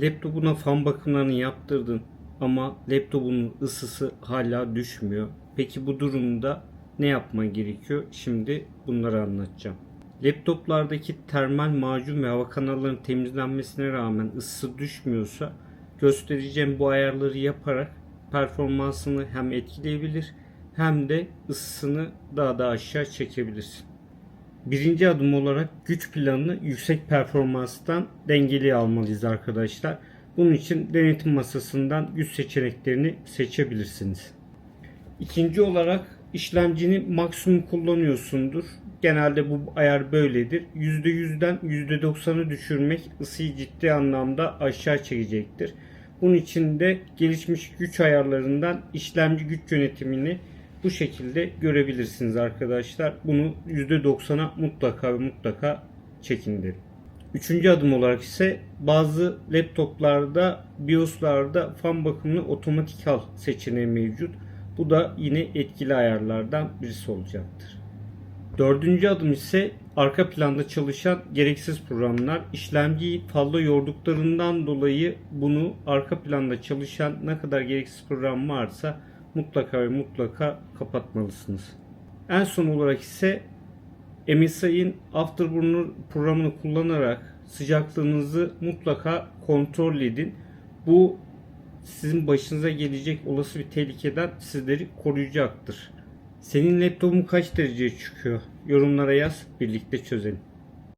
Laptopuna fan bakımlarını yaptırdın ama laptopunun ısısı hala düşmüyor. Peki bu durumda ne yapman gerekiyor? Şimdi bunları anlatacağım. Laptoplardaki termal macun ve hava kanallarının temizlenmesine rağmen ısısı düşmüyorsa göstereceğim bu ayarları yaparak performansını hem etkileyebilir hem de ısısını daha da aşağı çekebilirsin. Birinci adım olarak güç planını yüksek performanstan dengeli almalıyız arkadaşlar. Bunun için denetim masasından güç seçeneklerini seçebilirsiniz. İkinci olarak işlemcini maksimum kullanıyorsundur. Genelde bu ayar böyledir. %100'den %90'ı düşürmek ısıyı ciddi anlamda aşağı çekecektir. Bunun için de gelişmiş güç ayarlarından işlemci güç yönetimini bu şekilde görebilirsiniz arkadaşlar. Bunu %90'a mutlaka ve mutlaka çekin derim. Üçüncü adım olarak ise bazı laptoplarda BIOS'larda fan bakımını otomatik al seçeneği mevcut. Bu da yine etkili ayarlardan birisi olacaktır. Dördüncü adım ise arka planda çalışan gereksiz programlar. İşlemciyi fazla yorduklarından dolayı bunu arka planda çalışan ne kadar gereksiz program varsa mutlaka ve mutlaka kapatmalısınız. En son olarak ise MSI'nin Afterburner programını kullanarak sıcaklığınızı mutlaka kontrol edin. Bu sizin başınıza gelecek olası bir tehlikeden sizleri koruyacaktır. Senin laptopun kaç dereceye çıkıyor? Yorumlara yaz, birlikte çözelim.